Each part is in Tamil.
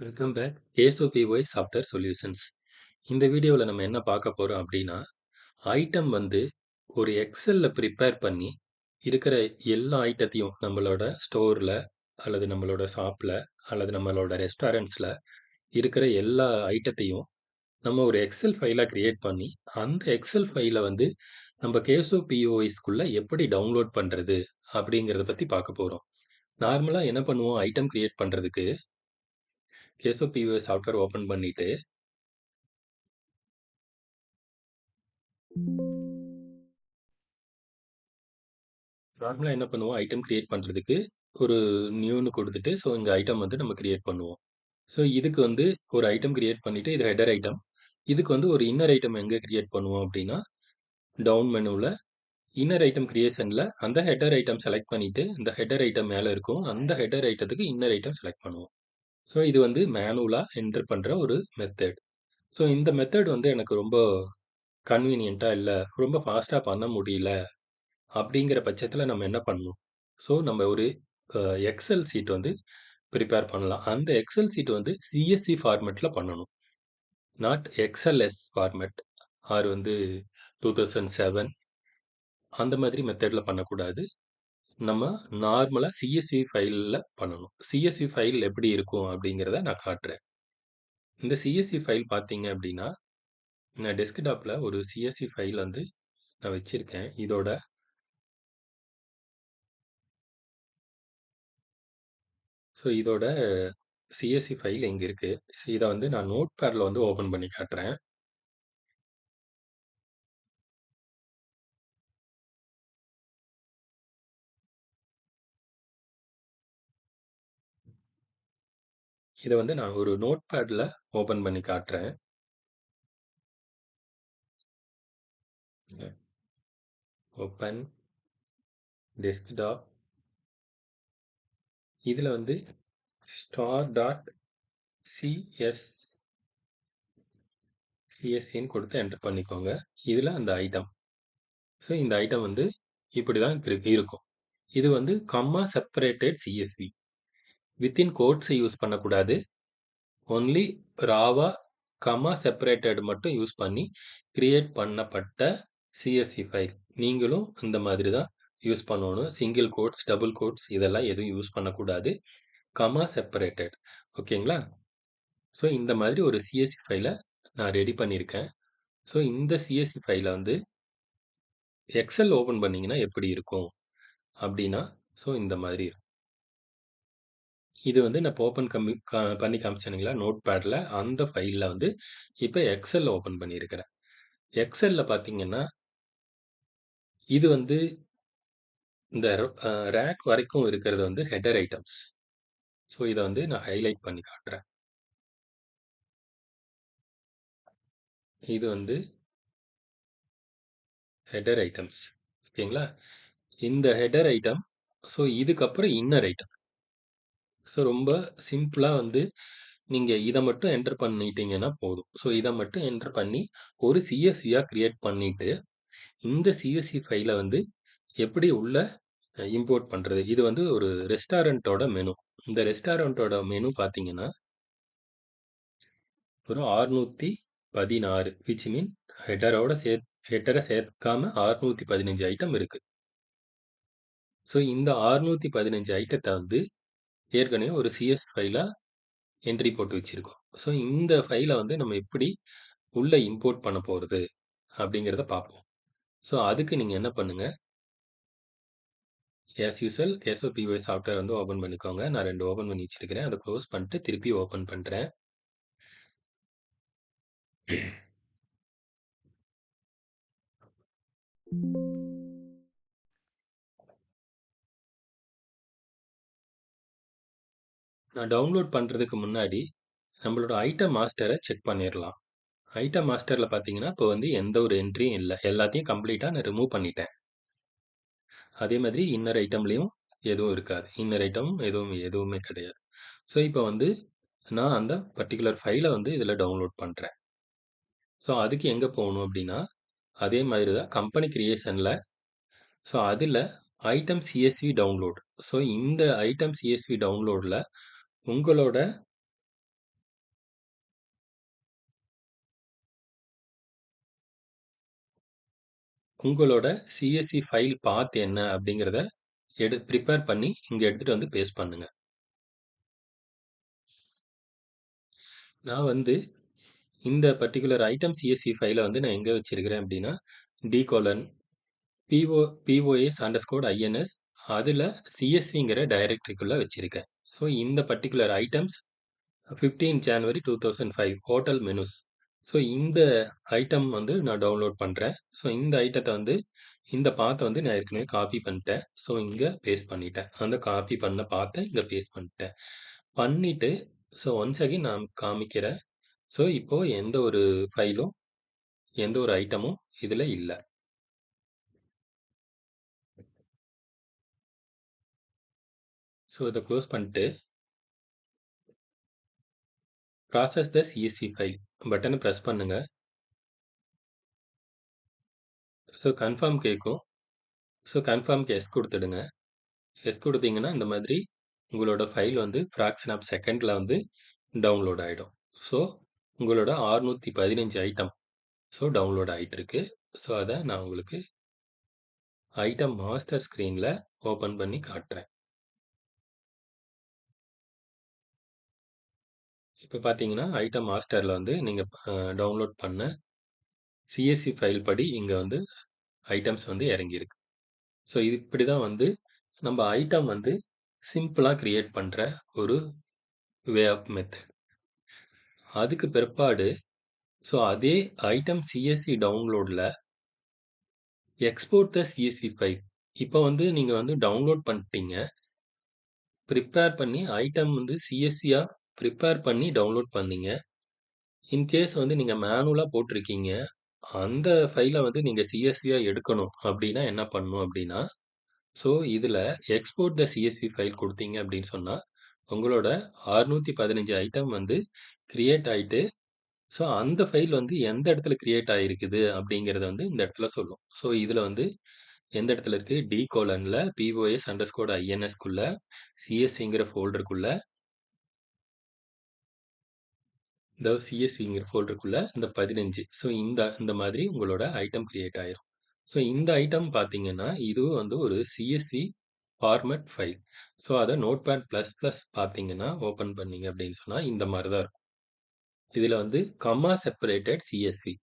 Welcome back ASOPY software solutions இந்த வீடியோவில் நம்ம என்ன பார்க்க போகிறோம் அப்படின்னா ஐட்டம் வந்து ஒரு எக்ஸலில் ப்ரிப்பேர் பண்ணி இருக்கிற எல்லா ஐட்டத்தையும் நம்மளோட ஸ்டோரில் அல்லது நம்மளோட ஷாப்பில் அல்லது நம்மளோட ரெஸ்டாரண்ட்ஸில் இருக்கிற எல்லா ஐட்டத்தையும் நம்ம ஒரு எக்ஸல் ஃபைலாக க்ரியேட் பண்ணி அந்த எக்ஸல் ஃபைலை வந்து நம்ம கேஎஸ்ஓபிஓஎஸ்குள்ளே எப்படி டவுன்லோட் பண்ணுறது அப்படிங்கிறத பற்றி பார்க்க போகிறோம் நார்மலாக என்ன பண்ணுவோம் ஐட்டம் க்ரியேட் பண்ணுறதுக்கு கேஎஸ்ஓபிஓ சாஃப்ட்வேர் ஓப்பன் பண்ணிட்டு நார்மலாக என்ன பண்ணுவோம்? ஐட்டம் க்ரியேட் பண்ணுறதுக்கு ஒரு நியூன்னு கொடுத்துட்டு ஸோ இங்கே ஐட்டம் வந்து நம்ம க்ரியேட் பண்ணுவோம். ஸோ இதுக்கு வந்து ஒரு ஐட்டம் க்ரியேட் பண்ணிவிட்டு இது ஹெடர் ஐட்டம் இதுக்கு வந்து ஒரு இன்னர் ஐட்டம் எங்கே க்ரியேட் பண்ணுவோம் அப்படின்னா டவுன் மெனுவில் இன்னர் ஐட்டம் கிரியேஷனில் அந்த ஹெடர் ஐட்டம் செலக்ட் பண்ணிவிட்டு இந்த ஹெடர் ஐட்டம் மேலே இருக்கும் அந்த ஹெடர் ஐட்டத்துக்கு இன்னர் ஐட்டம் செலக்ட் பண்ணுவோம். ஸோ இது வந்து மேனுவலாக என்டர் பண்ணுற ஒரு மெத்தட் ஸோ இந்த மெத்தட் வந்து எனக்கு ரொம்ப கன்வீனியண்ட்டாக இல்லை ரொம்ப ஃபாஸ்ட்டாக பண்ண முடியல அப்படிங்கிற பட்சத்தில் நம்ம என்ன பண்ணணும்? ஸோ நம்ம ஒரு எக்ஸல் சீட் வந்து ப்ரிப்பேர் பண்ணலாம். அந்த எக்ஸல் சீட் வந்து சிஎஸ்சி ஃபார்மெட்டில் பண்ணணும். நாட் எக்ஸ்எல்எஸ் ஃபார்மெட் ஆர் வந்து டூ தௌசண்ட் செவன் அந்த மாதிரி மெத்தடில் பண்ணக்கூடாது. நம்ம நார்மலாக சிஎஸ்வி ஃபைலில் பண்ணணும். சிஎஸ்வி ஃபைல் எப்படி இருக்கும் அப்படிங்கிறத நான் காட்டுறேன். இந்த சிஎஸ்சி ஃபைல் பார்த்தீங்க அப்படின்னா நான் டெஸ்க்டாப்பில் ஒரு சிஎஸ்சி ஃபைல் வந்து நான் வச்சுருக்கேன். இதோட ஸோ இதோட சிஎஸ்சி ஃபைல் எங்கே இருக்குது ஸோ இதை வந்து நான் நோட் பேடில் வந்து ஓப்பன் பண்ணி காட்டுறேன். இதை வந்து நான் ஒரு நோட் பேடில் ஓப்பன் பண்ணி காட்டுறேன். ஓப்பன். டெஸ்க்டாப். இதில் வந்து ஸ்டார் டாட் சிஎஸ். சிஎஸ்சின்னு கொடுத்து என்டர் பண்ணிக்கோங்க. இதில் அந்த ஐட்டம். ஸோ இந்த ஐட்டம் வந்து இப்படி தான் இருக்கும். இது வந்து கம்மா செப்பரேட்டட் சிஎஸ்வி. வித்தின் கோட்ஸை யூஸ் பண்ணக்கூடாது. ஒன்லி ராவா கமா செப்பரேட்டட் மட்டும் யூஸ் பண்ணி கிரியேட் பண்ணப்பட்ட சிஎஸ்சி ஃபைல் நீங்களும் இந்த மாதிரி தான் யூஸ் பண்ணணும். சிங்கிள் கோட்ஸ் டபுள் கோட்ஸ் இதெல்லாம் எதுவும் யூஸ் பண்ணக்கூடாது. கமா செப்பரேட்டட் ஓகேங்களா? ஸோ இந்த மாதிரி ஒரு சிஎஸ்சி ஃபைலை நான் ரெடி பண்ணியிருக்கேன். ஸோ இந்த சிஎஸ்சி ஃபைலை வந்து எக்ஸல் ஓப்பன் பண்ணிங்கன்னா எப்படி இருக்கும்? அப்படின்னா ஸோ இந்த மாதிரி இருக்கும். இது வந்து நான் இப்போ ஓப்பன் கம்மி பண்ணி காமிச்சேனுங்களா நோட் பேடில் அந்த ஃபைலில் வந்து இப்போ எக்ஸலில் ஓப்பன் பண்ணியிருக்கிறேன். எக்ஸலில் பார்த்தீங்கன்னா இது வந்து இந்த ரேக் வரைக்கும் இருக்கிறது வந்து ஹெடர் ஐட்டம்ஸ் ஸோ இதை வந்து நான் ஹைலைட் பண்ணி காட்டுறேன். இது வந்து ஹெடர் ஐட்டம்ஸ் ஓகேங்களா? இந்த ஹெடர் ஐட்டம் ஸோ இதுக்கப்புறம் இன்னர் ஐட்டம் ஸோ ரொம்ப சிம்பிளாக வந்து நீங்கள் இதை மட்டும் என்டர் பண்ணிட்டீங்கன்னா போதும். ஸோ இதை மட்டும் என்டர் பண்ணி ஒரு சிஎஸ்சியாக க்ரியேட் பண்ணிவிட்டு இந்த சிஎஸ்சி ஃபைலை வந்து எப்படி உள்ள இம்போர்ட் பண்ணுறது இது வந்து ஒரு ரெஸ்டாரண்ட்டோட மெனு இந்த ரெஸ்டாரண்ட்டோட மெனு பார்த்தீங்கன்னா ஒரு ஆறுநூற்றி பதினாறு விச் மீன் ஹெட்டரோட சே ஹெட்டரை சேர்க்காம ஆறுநூற்றி பதினஞ்சு ஐட்டம் இருக்குது ஸோ இந்த ஆறுநூற்றி பதினஞ்சு ஐட்டத்தை வந்து ஏற்கனவே ஒரு சிஎஸ் ஃபைலாக என்ட்ரி போட்டு வச்சுருக்கோம். ஸோ இந்த ஃபைலை வந்து நம்ம எப்படி உள்ளே இம்போர்ட் பண்ண போகிறது அப்படிங்கிறத பார்ப்போம். ஸோ அதுக்கு நீங்கள் என்ன பண்ணுங்கள் எஸ் யூசல் எஸ்ஓபிஒய் சாஃப்ட்வேர் வந்து ஓப்பன் பண்ணிக்கோங்க. நான் ரெண்டு ஓப்பன் பண்ணி வச்சுருக்கிறேன். அதை க்ளோஸ் பண்ணிட்டு திருப்பி ஓப்பன் பண்ணுறேன் நான் டவுன்லோட் பண்ணுறதுக்கு முன்னாடி நம்மளோட ஐட்டம் மாஸ்டரை செக் பண்ணிடலாம் ஐட்டம் மாஸ்டரில் பார்த்தீங்கன்னா இப்போ வந்து எந்த ஒரு என்ட்ரியும் இல்லை. எல்லாத்தையும் கம்ப்ளீட்டாக நான் ரிமூவ் பண்ணிட்டேன். அதே மாதிரி இன்னர் ஐட்டம்லேயும் எதுவும் இருக்காது. இன்னர் ஐட்டம் எதுவும் எதுவுமே கிடையாது. ஸோ இப்போ வந்து நான் அந்த பர்டிகுலர் ஃபைலை வந்து இதில் டவுன்லோட் பண்ணுறேன் ஸோ அதுக்கு எங்கே போகணும் அப்படின்னா அதே மாதிரி தான் கம்பெனி கிரியேஷனில் ஸோ அதில் ஐட்டம் சிஎஸ்வி டவுன்லோட் ஸோ இந்த ஐட்டம் சிஎஸ்வி டவுன்லோடில் உங்களோட உங்களோட சிஎஸ்சி ஃபைல் பார்த்து என்ன அப்படிங்கிறத எடுத்து ப்ரிப்பேர் பண்ணி இங்கே எடுத்துட்டு வந்து பேஸ்ட் பண்ணுங்க. நான் வந்து இந்த பர்ட்டிகுலர் ஐட்டம் சிஎஸ்சி ஃபைல வந்து நான் எங்கே வச்சிருக்கிறேன் அப்படின்னா D colon PO POS underscore INS அதில் சிஎஸ்விங்கிற டைரக்டரிக்குள்ள வச்சுருக்கேன் ஸோ இந்த particular items 15 January 2005 hotel menus so இந்த ஐட்டம் வந்து நான் டவுன்லோட் பண்ணுறேன் ஸோ இந்த ஐட்டத்தை வந்து இந்த பாத்தை வந்து நான் ஏற்கனவே காப்பி பண்ணிட்டேன். ஸோ இங்கே பேஸ்ட் பண்ணிட்டேன். அந்த காப்பி பண்ண பார்த்தேன் இங்கே பேஸ்ட் பண்ணிட்டேன். பண்ணிவிட்டு ஸோ ஒன்ஸ் அகைன் நான் காமிக்கிறேன். ஸோ இப்போது எந்த ஒரு ஃபைலும், எந்த ஒரு ஐட்டமும் இதில் இல்லை ஸோ இதை க்ளோஸ் பண்ணிட்டு ப்ராசஸ் த சிஎஸ்வி ஃபைல் பட்டனை ப்ரெஸ் பண்ணுங்க. ஸோ கன்ஃபார்ம் கேட்கும். ஸோ கன்ஃபர்ம்க்கு எஸ் கொடுத்துடுங்க எஸ் கொடுத்தீங்கன்னா இந்த மாதிரி உங்களோட ஃபைல் வந்து ஃப்ராக்ஷன் ஆஃப் செகண்டில் வந்து டவுன்லோட் ஆகிடும் ஸோ உங்களோட 615 ஐட்டம் ஸோ டவுன்லோட் ஆகிட்டுருக்கு ஸோ அதை நான் உங்களுக்கு ஐட்டம் மாஸ்டர் ஸ்க்ரீனில் ஓப்பன் பண்ணி காட்டுறேன். இப்போ பார்த்தீங்கன்னா, ஐட்டம் மாஸ்டரில் வந்து நீங்கள் டவுன்லோட் பண்ண சிஎஸ்சி ஃபைல் படி இங்கே வந்து ஐட்டம்ஸ் வந்து இறங்கியிருக்கு. ஸோ இது இப்படிதான் வந்து நம்ம ஐட்டம் வந்து சிம்பிளாக க்ரியேட் பண்ணுற ஒரு வே ஆஃப் மெத்தட். அதுக்கு பிற்பாடு ஸோ அதே ஐட்டம் சிஎஸ்சி டவுன்லோடில் எக்ஸ்போர்ட் த சிஎஸ்சி ஃபைல். இப்போ வந்து நீங்கள் வந்து டவுன்லோட் பண்ணிட்டீங்க. ப்ரிப்பேர் பண்ணி ஐட்டம் வந்து சிஎஸ்சியாக ப்ரிப்பேர் பண்ணி டவுன்லோட் பண்ணீங்க. இன்கேஸ் வந்து நீங்க மேனுவலா போட்டிருக்கீங்க. அந்த ஃபைல வந்து நீங்க சிஎஸ்வியா எடுக்கணும் அப்படின்னா என்ன பண்ணணும் அப்படின்னா, ஸோ இதுல எக்ஸ்போர்ட் த சிஎஸ்வி ஃபைல் குடுத்தீங்க அப்படின்னு சொன்னா, உங்களோட 615 ஐட்டம் வந்து கிரியேட் ஆயிட்டு, ஸோ அந்த ஃபைல் வந்து எந்த இடத்துல கிரியேட் ஆயிருக்குது அப்படிங்கிறத வந்து இந்த இடத்துல சொல்லும். ஸோ இதுல வந்து எந்த இடத்துல இருக்கு? டி கோலன்ல பிஓஎஸ் அண்டர்ஸ்கோர் ஐஎன்எஸ்க்குள்ள சிஎஸ்சிங்கிற ஃபோல்டருக்குள்ள இந்த சிஎஸ்விங்கிற ஃபோல்டருக்குள்ள இந்த 15 ஸோ இந்த இந்த மாதிரி உங்களோட ஐட்டம் கிரியேட் ஆயிரும். ஸோ இந்த ஐட்டம் பார்த்தீங்கன்னா, இதுவும் வந்து ஒரு சிஎஸ்வி ஃபார்மட் ஃபைல். ஸோ அதை நோட் பேட் ப்ளஸ் ப்ளஸ் பார்த்தீங்கன்னா, ஓப்பன் பண்ணீங்க அப்படின்னு சொன்னால் இந்த மாதிரி தான் இருக்கும். இதில் வந்து கம்மா செப்பரேட்டட் சிஎஸ்வி.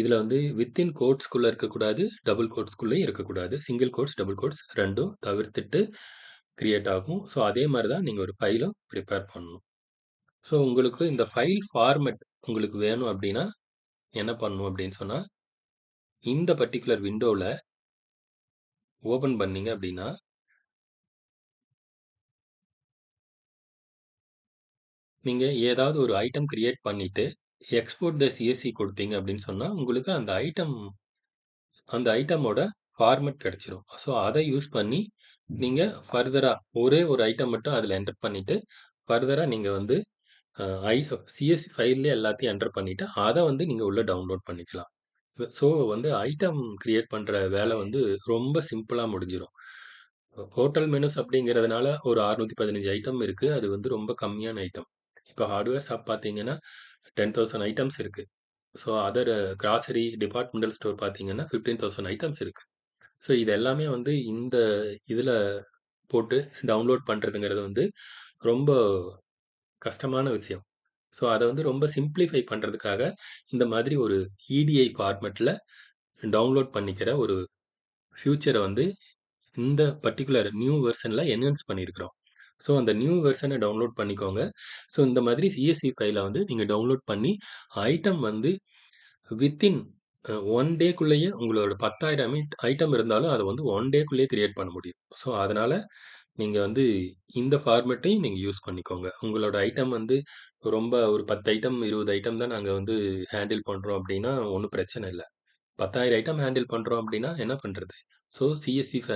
இதில் வந்து வித்தின் கோட்ஸ்குள்ளே இருக்கக்கூடாது. டபுள் கோட்ஸ்குள்ளேயும் இருக்கக்கூடாது. சிங்கிள் கோட்ஸ், டபுள் கோட்ஸ் ரெண்டும் தவிர்த்துட்டு கிரியேட் ஆகும். ஸோ அதே மாதிரி தான் நீங்கள் ஒரு ஃபைலும் ப்ரிப்பேர் பண்ணணும். ஸோ உங்களுக்கு இந்த ஃபைல் ஃபார்மெட் உங்களுக்கு வேணும் அப்படின்னா, என்ன பண்ணணும் அப்படின்னு சொன்னால் இந்த பர்ட்டிகுலர் விண்டோவில் ஓப்பன் பண்ணீங்க அப்படின்னா நீங்கள் ஏதாவது ஒரு ஐட்டம் கிரியேட் பண்ணிவிட்டு எக்ஸ்போர்ட் த சிஎஸ்சி கொடுத்தீங்க அப்படின்னு சொன்னால் உங்களுக்கு அந்த ஐட்டம் அந்த ஐட்டமோட ஃபார்மெட் கிடச்சிரும். ஸோ அதை யூஸ் பண்ணி நீங்கள் ஃபர்தராக ஒரே ஒரு ஐட்டம் மட்டும் அதில் என்டர் பண்ணிவிட்டு ஃபர்தராக நீங்கள் வந்து அ ஐ சிஎஸ்சி ஃபைல்லே எல்லாத்தையும் என்டர் பண்ணிட்டு, அத வந்து நீங்க உள்ள டவுன்லோட் பண்ணிக்கலாம். ஸோ வந்து ஐட்டம் கிரியேட் பண்ற வேலை வந்து ரொம்ப சிம்பிளா முடிஞ்சிரும். ஹோட்டல் மெனுஸ் அப்படிங்கிறதுனால ஒரு 615 ஐட்டம் இருக்கு. அது வந்து ரொம்ப கம்மியான ஐட்டம். இப்ப ஹார்ட்வேர் ஷாப் பார்த்தீங்கன்னா, 10,000 ஐட்டம்ஸ் இருக்கு. So other grocery departmental store பார்த்தீங்கன்னா, 15,000 ஐட்டம்ஸ் இருக்கு. ஸோ இது எல்லாமே வந்து இந்த இதுல போட்டு டவுன்லோட் பண்றதுங்கிறது வந்து ரொம்ப கஷ்டமான விஷயம். ஸோ அத வந்து ரொம்ப சிம்ப்ளிஃபை பண்றதுக்காக, இந்த மாதிரி ஒரு இடிஐ ஃபார்மேட்ல டவுன்லோட் பண்ணிக்கிற ஒரு ஃபியூச்சர வந்து இந்த பர்ட்டிகுலர் நியூ வெர்ஷன்ல என்ஹான்ஸ் பண்ணியிருக்கிறோம். ஸோ அந்த நியூ வெர்ஷன டவுன்லோட் பண்ணிக்கோங்க. ஸோ இந்த மாதிரி சிஎஸ்வி ஃபைல வந்து நீங்க டவுன்லோட் பண்ணி, ஐட்டம் வந்து வித்தின் அ 1 டேக்குள்ளேயே உங்களோட 10,000 ஐட் ஐட்டம் இருந்தாலும் அத வந்து 1 டேக்குள்ளேயே கிரியேட் பண்ண முடியும். ஸோ அதனால நீங்க வந்து இந்த ஃபார்மேட்டையும் நீங்க யூஸ் பண்ணிக்கோங்க. உங்களோட ஐட்டம் வந்து ரொம்ப ஒரு 10 ஐட்டம், 20 ஐட்டம் தான் நாங்க வந்து ஹேண்டில் பண்றோம் அப்படின்னா, ஒண்ணும் பிரச்சனை இல்ல. 10,000 ஐட்டம் ஹேண்டில் பண்றோம் அப்படின்னா என்ன பண்றது? ஸோ சிஎஸ்வி ஃப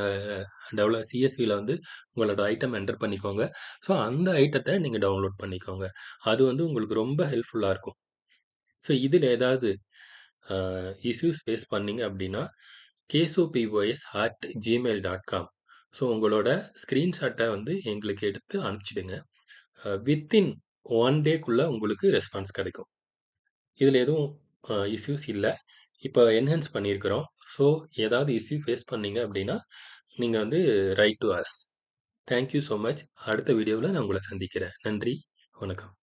டெவல சிஎஸ்வில வந்து உங்களோட ஐட்டம் என்டர் பண்ணிக்கோங்க. ஸோ அந்த ஐட்டத்த நீங்க டவுன்லோட் பண்ணிக்கோங்க. அது வந்து உங்களுக்கு ரொம்ப ஹெல்ப்ஃபுல்லா இருக்கும். ஸோ இதுல ஏதாவது அ இஷ்யூஸ் ஃபேஸ் பண்ணீங்க அப்படின்னா, கேசோபிஒஎஸ்@gmail.com ஸோ உங்களோட ஸ்க்ரீன்ஷாட்டை வந்து எங்களுக்கு எடுத்து அனுப்பிச்சிடுங்க. வித்தின் ஒன் டேக்குள்ளே உங்களுக்கு ரெஸ்பான்ஸ் கிடைக்கும். இதில் எதுவும் இஷ்யூஸ் இல்லை இப்போ என்ஹான்ஸ் பண்ணியிருக்கிறோம். ஸோ ஏதாவது இஷ்யூ ஃபேஸ் பண்ணீங்க அப்படின்னா, நீங்கள் வந்து write to us. Thank you so much. அடுத்த வீடியோவில் நான் உங்களை சந்திக்கிறேன். நன்றி. வணக்கம்.